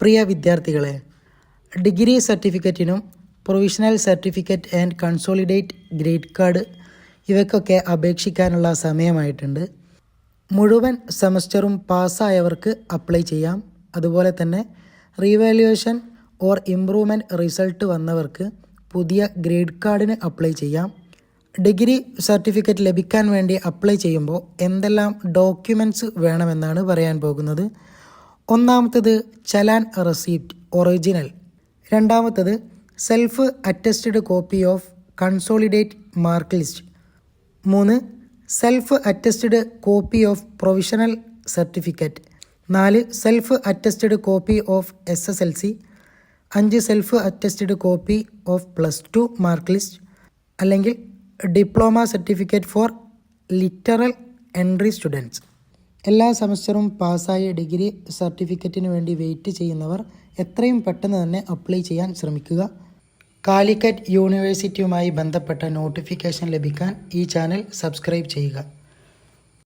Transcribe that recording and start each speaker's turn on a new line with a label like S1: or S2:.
S1: പ്രിയ വിദ്യാർത്ഥികളെ degree സർട്ടിഫിക്കറ്റിനും provisional certificate and consolidate grade card ഇവയ്ക്കൊക്കെ അപേക്ഷിക്കാനുള്ള സമയമായിട്ടുണ്ട്. മുഴുവൻ സെമസ്റ്ററും പാസ്സായവർക്ക് അപ്ലൈ ചെയ്യാം. അതുപോലെ തന്നെ റീവാലുവേഷൻ ഓർ ഇംപ്രൂവ്മെന്റ് റിസൾട്ട് വന്നവർക്ക് പുതിയ ഗ്രേഡ് കാർഡിന് അപ്ലൈ ചെയ്യാം. ഡിഗ്രി സർട്ടിഫിക്കറ്റ് ലഭിക്കാൻ വേണ്ടി അപ്ലൈ ചെയ്യുമ്പോൾ എന്തെല്ലാം ഡോക്യുമെന്റ്സ് വേണമെന്നാണ് പറയാൻ പോകുന്നത്. ഒന്നാമത്തത് ചലാൻ റെസീപ്റ്റ് ഒറിജിനൽ. രണ്ടാമത്തത് self attested copy of consolidate mark list. മൂന്ന് self attested copy of provisional certificate. നാല് self attested copy of S S L C. അഞ്ച് self attested copy of plus two mark list. അല്ലെങ്കിൽ diploma certificate for literal entry students. എല്ലാ സെമസ്റ്ററും പാസ്സായ degree സർട്ടിഫിക്കറ്റിന് വേണ്ടി wait ചെയ്യുന്നവർ എത്രയും പെട്ടെന്ന് തന്നെ അപ്ലൈ ചെയ്യാൻ ശ്രമിക്കുക. കാലിക്കറ്റ് യൂണിവേഴ്സിറ്റിയുമായി ബന്ധപ്പെട്ട നോട്ടിഫിക്കേഷൻ ലഭിക്കാൻ ഈ ചാനൽ സബ്സ്ക്രൈബ് ചെയ്യുക.